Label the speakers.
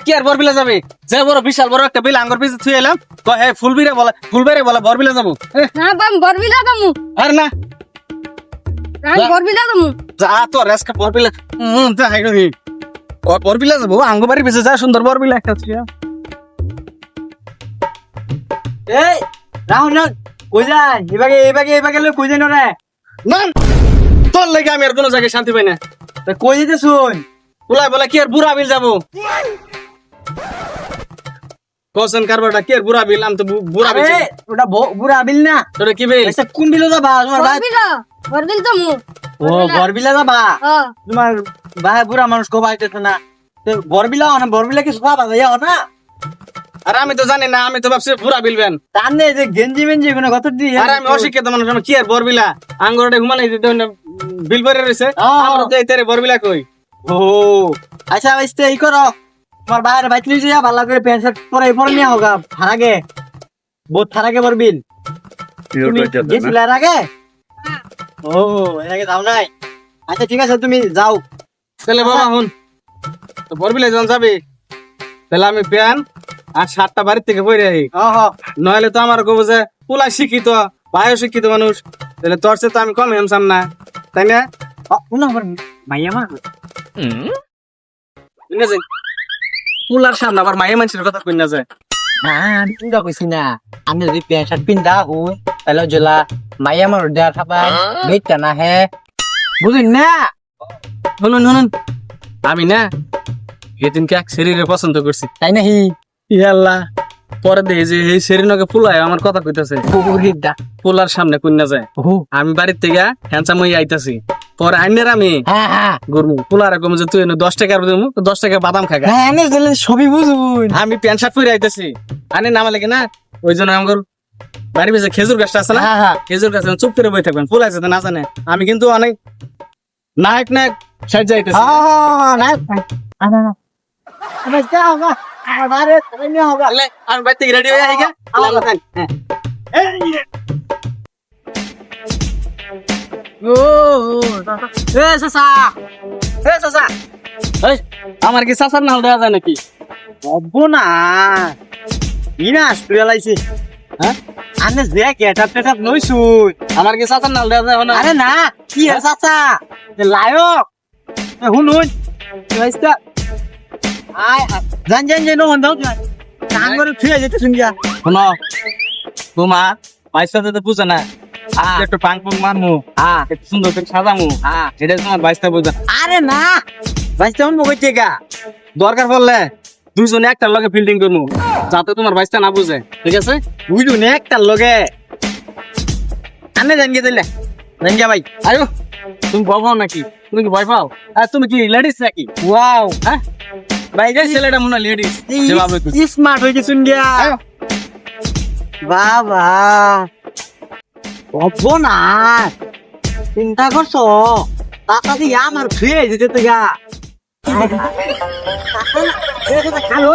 Speaker 1: কি আর বরবিলা যাবে? যে বড় বিশাল বড় একটা বিল আঙ্গুর পিছে থুয়ে এলাম তো হে ফুলবিরে বলে ফুলবারে বলে বরবিলা যাব। এ,
Speaker 2: না যাব।
Speaker 1: আর যা।
Speaker 2: বরবিটা যাব।
Speaker 1: যা তো রেসকা বরবিলা হুম যা হাইরো হি ও বরবিলা যাব? আঙ্গুর বাড়ি পিছে যা সুন্দর বরবিলা একটা থুয়ে
Speaker 3: এই রাহুল রাহুল কই যাই? এবারে এবারে এবারে লই কই যাই রে
Speaker 1: না তোর লাগে আমি আর কোনো জায়গায় শান্তি পাই না।
Speaker 3: তা কই যেতে শুন
Speaker 1: তুলাই বলে কি আর বুড়া বিল যাব? কোসন কারবারটা কি আর বুড়া বিল? আমি তো বুড়া বিল
Speaker 3: ওটা বুড়া বিল না।
Speaker 1: তোরে কি বিল?
Speaker 3: আচ্ছা কোন বিলে যাবা? তোমার ভাই
Speaker 2: বরবিটা বরবিল যাব
Speaker 3: ও বরবিলা যাবা?
Speaker 2: হ্যাঁ
Speaker 3: তোমার ভাই বুড়া মানুষ কো বাইতে না। তো বরবিলা না? বরবিলা কি সব আছে ইয়া না?
Speaker 1: আর আমি তো জানি না আমি তো ভাবছি বুড়া বিলবেন
Speaker 3: তার নেই যে গেঞ্জি মেঞ্জি কোনো কত দি
Speaker 1: আর আমি অশিক্ষিত মানুষ আমি কি আর বরবিলা আঙ্গুরটা ঘুমালাই দিতে হয় বিল ভরে রয়েছে। আমরা তো এই তেরে বরবিলা কই?
Speaker 3: ও। আচ্ছা ভাইস্তে এই করো। তোমার বাইরে বাইক নিয়ে যা ভালো করে প্যান্ট শার্ট পরে পরে নিয়ে ফারাগে বহুত বরবিল তুমি গেছিলে এর আগে? ও এর আগে যাও নাই। আচ্ছা ঠিক আছে তুমি যাও।
Speaker 1: তাহলে বাবা হুন তো বরবিলা যখন যাবি তাহলে আমি প্যান আর সাতটা বাড়ির থেকে বই রাখি নইলে তো আমার কব যে পুলা শিক্ষিত ভাইও শিক্ষিত মানুষ। তাহলে তোর সাথে তো আমি কম হেমসাম না। তাই না?
Speaker 3: মাইয়া মা
Speaker 1: পুলার সামনে আবার মায়ের মানুষের কথা কই না যায়
Speaker 3: না আমি না। আমি যদি প্যান্ট শার্ট পিন্ধা হুই তাহলে জেলা মাইয়া আমার দেয়া থাকবা বেচটা না হে। বুঝিন না?
Speaker 1: শুনুন শুনুন। আমি না এদিনকে এক শরীরে পছন্দ করছি।
Speaker 3: তাই নাহি
Speaker 1: ইয়াল্লা পরে দেখি যে এই শরীরকে ফুলায় আমার কথা কইতাছে। পোলার সামনে কন্যা যায় আমি বাড়ির থেকে হ্যান্সাম হয়ে আইতাছি। পরে আইনের আমি
Speaker 3: হ্যাঁ হ্যাঁ।
Speaker 1: গরমু পোলার কম যে তুই দশ টাকার দেবো দশ টাকা বাদাম খাগা
Speaker 3: হ্যাঁ এনে দিলে সবই বুঝুন।
Speaker 1: আমি প্যান্ট শার্ট পরে আইতাছি। আনে নামা লাগে না? ওই জন্য আমার বাড়ির পিছনে খেজুর গাছটা আছে না?
Speaker 3: হ্যাঁ হ্যাঁ।
Speaker 1: খেজুর গাছ চুপ করে বই থাকবেন ফুল আছে না জানে। আমি কিন্তু অনেক নায়ক নায়ক সাইড যাইতেছি
Speaker 3: হ্যাঁ আমার
Speaker 1: তাহলে আমি বাড়ি থেকে রেডি হয়ে আই গা। আল্লাহ আমার কি চাচার নাল দেওয়া যায় নাকি?
Speaker 3: হব না ইনা আসতে লাইছে
Speaker 1: হ্যাঁ?
Speaker 3: আনে যে কেটাপ টেটাপ নইছুই
Speaker 1: আমার কি চাচার নাল দেওয়া যায় না?
Speaker 3: আরে না কি হে চাচা? এ লায়ক। রাইস্তা আয় জান জান জান নন দাও কান করে ফিরে যেতে শুনগা
Speaker 1: শোনো। তোমার বাইশটা তো বুঝে না। একটু পাং পুং মারমু।
Speaker 3: হ্যাঁ।
Speaker 1: একটু সুন্দর করে সাজামু।
Speaker 3: হ্যাঁ।
Speaker 1: এটা তোমার বাইশটা বুঝে।
Speaker 3: আরে না বাইস্তা মন বকই টেকা
Speaker 1: দরকার পড়লে দুইজনে একটার লগে ফিল্ডিং করব যাতে তোমার বাইশটা না বুঝে ঠিক আছে?
Speaker 3: বুঝু নে একটার লগে? আনে জান গে দিলে। জান গা ভাই।
Speaker 1: আয়ো তুমি ভয় পাও নাকি? তুমি কি ভয় পাও? আর তুমি কি লেডিস নাকি?
Speaker 3: ওয়াও
Speaker 1: হ্যাঁ? ভাই এই ছেলেটা মনে লেডিস
Speaker 3: স্মার্ট হয়ে গেছুন গিয়া বাবা। না চিন্তা করছ? টাকা দিয়ে আমার ফিরে যেতে তো গা। খালো